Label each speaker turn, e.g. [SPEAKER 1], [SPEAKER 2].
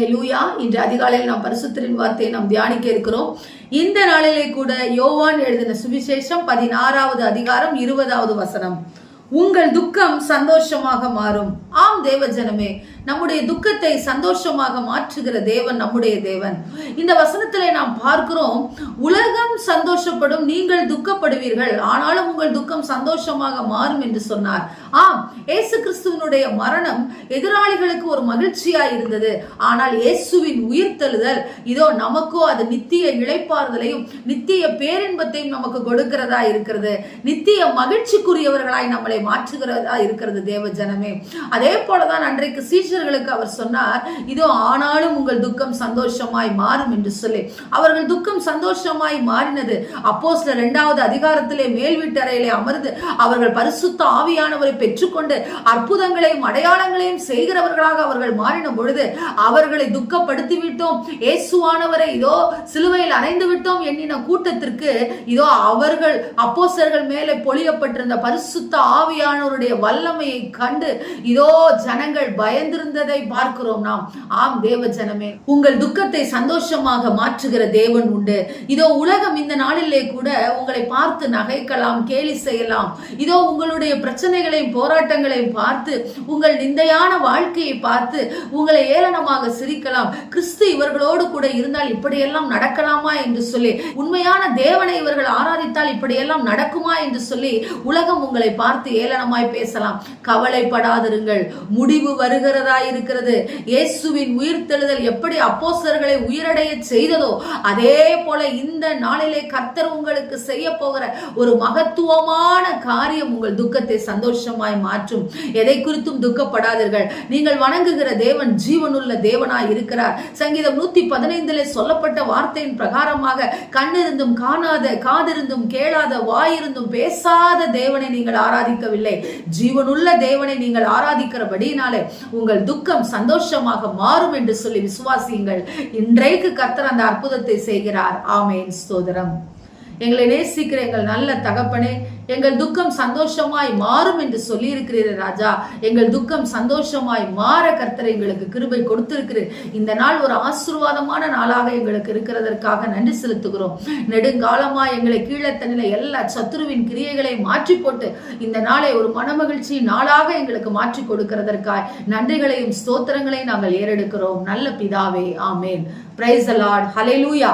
[SPEAKER 1] ஹலே லூயா இன்று அதிகாலையில் நாம் பரிசுத்தரின் வார்த்தையை நாம் தியானிக்க இருக்கிறோம். இந்த நாளிலே கூட யோவான் எழுதின சுவிசேஷம் பதினாறாவது அதிகாரம் இருபதாவது வசனம். உங்கள் துக்கம் சந்தோஷமாக மாறும். ஆம் தேவஜனமே நம்முடைய துக்கத்தை சந்தோஷமாக மாற்றுகிற தேவன் நம்முடைய தேவன். இந்த வசனத்திலே நாம் பார்க்கிறோம் உலகம் சந்தோஷப்படும் நீங்கள் துக்கப்படுவீர்கள். ஆனாலும் உங்கள் துக்கம் சந்தோஷமாக மாறும் என்று சொன்னார். ஆம் இயேசு கிறிஸ்துவனுடைய மரணம் எதிராளிகளுக்கு ஒரு மகிழ்ச்சியா இருந்தது. ஆனால் இயேசுவின் உயிர்த்தெழுதல் இதோ நமக்கோ அது நித்திய இழைப்பாறுதலையும் நித்திய பேரின்பத்தையும் நமக்கு கொடுக்கிறதா இருக்கிறது. நித்திய மகிழ்ச்சிக்குரியவர்களாய் நம்மளை மாற்றுகிறதா இருக்கிறது தேவ ஜனமே. அதே போலதான் அன்றைக்கு சீஷர்களுக்கு அவர் சொன்னார் இதோ ஆனாலும் உங்கள் துக்கம் சந்தோஷமாய் மாறும் என்று சொல்லி. அவர்கள் துக்கம் சந்தோஷமாய் மாறி மாறினது அப்போ சில இரண்டாவது அதிகாரத்திலே மேல் வீட்டறையிலே அமர்ந்து அவர்கள் பரிசுத்த ஆவியானவரை பெற்றுக்கொண்டு அற்புதங்களையும் அடையாளங்களையும் செய்கிறவர்களாக அவர்கள் மாறின பொழுது அவர்களை துக்கப்படுத்தி விட்டோம் இயேசுவானவரை இதோ சிலுவையில் அறைந்து விட்டோம் எண்ணின கூட்டத்திற்கு இதோ அவர்கள் அப்போசர்கள் மேலே பொழியப்பட்டிருந்த பரிசுத்த ஆவியானவருடைய வல்லமையை கண்டு இதோ ஜனங்கள் பயந்திருந்ததை பார்க்கிறோம் நாம். ஆம் தேவ ஜனமே உங்கள் துக்கத்தை சந்தோஷமாக மாற்றுகிற தேவன் உண்டு. இதோ உலக உலகம் இந்த நாளிலே கூட உங்களை பார்த்து நகைக்கலாம் கேலி செய்யலாம். இதோ உங்களுடைய பிரச்சனைகளையும் போராட்டங்களையும் பார்த்து உங்கள் நிந்தையான வாழ்க்கையை பார்த்து உங்களை ஏளனமாக சிரிக்கலாம். கிறிஸ்து இவர்களோடு கூட இருந்தால் இப்படியெல்லாம் நடக்கலாமா என்று சொல்லி உண்மையான தேவனை இவர்கள் ஆராதித்தால் இப்படியெல்லாம் நடக்குமா என்று சொல்லி உலகம் உங்களை பார்த்து ஏளனமாய் பேசலாம். கவலைப்படாதிருங்கள். முடிவு வருகிறதா இருக்கிறது. இயேசுவின் உயிர்த்தெழுதல் எப்படி அப்போசர்களை உயிரடைய செய்ததோ அதே போல இந்த நாள் நாளிலே கர்த்தர் உங்களுக்கு செய்ய போகிற ஒரு மகத்துவமான காரியம் உங்கள் துக்கத்தை சந்தோஷமாய் மாற்றும். எதை குறித்தும் துக்கப்படாதீர்கள். நீங்கள் வணங்குகிற தேவன் ஜீவனுள்ள தேவனாய் இருக்கிறார். சங்கீதம் நூத்தி பதினைந்துல சொல்லப்பட்ட வார்த்தையின் பிரகாரமாக கண்ணிருந்தும் காணாத காதிருந்தும் கேளாத வாயிருந்தும் பேசாத தேவனை நீங்கள் ஆராதிக்கவில்லை. ஜீவனுள்ள தேவனை நீங்கள் ஆராதிக்கிறபடினாலே உங்கள் துக்கம் சந்தோஷமாக மாறும் என்று சொல்லி விசுவாசியுங்கள். இன்றைக்கு கர்த்தர் அந்த அற்புதத்தை செய்கிறார். ஆமேன். ஸ்தோத்திரம் எங்களை நேசிக்கிற எங்கள் நல்ல தகப்பனே எங்கள் துக்கம் சந்தோஷமாய் மாறும் என்று சொல்லியிருக்கிறீர் ராஜா. எங்கள் துக்கம் சந்தோஷமாய் மாற கர்த்தர் எங்களுக்கு கிருபை கொடுத்திருக்கிறீர். இந்த நாள் ஒரு ஆசீர்வாதமான நாளாக எங்களுக்கு இருக்கிறதற்காக நன்றி செலுத்துகிறோம். நெடுங்காலமா எங்களை கீழத்தனில எல்லா சத்துருவின் கிரியைகளை மாற்றி போட்டு இந்த நாளை ஒரு மனமகிழ்ச்சி நாளாக எங்களுக்கு மாற்றி கொடுக்கிறதற்காய் நன்றிகளையும் ஸ்தோத்திரங்களையும் நாங்கள் ஏறெடுக்கிறோம். நல்ல பிதாவே ஆமேன். பிரைஸ் அலாட் ஹalleluya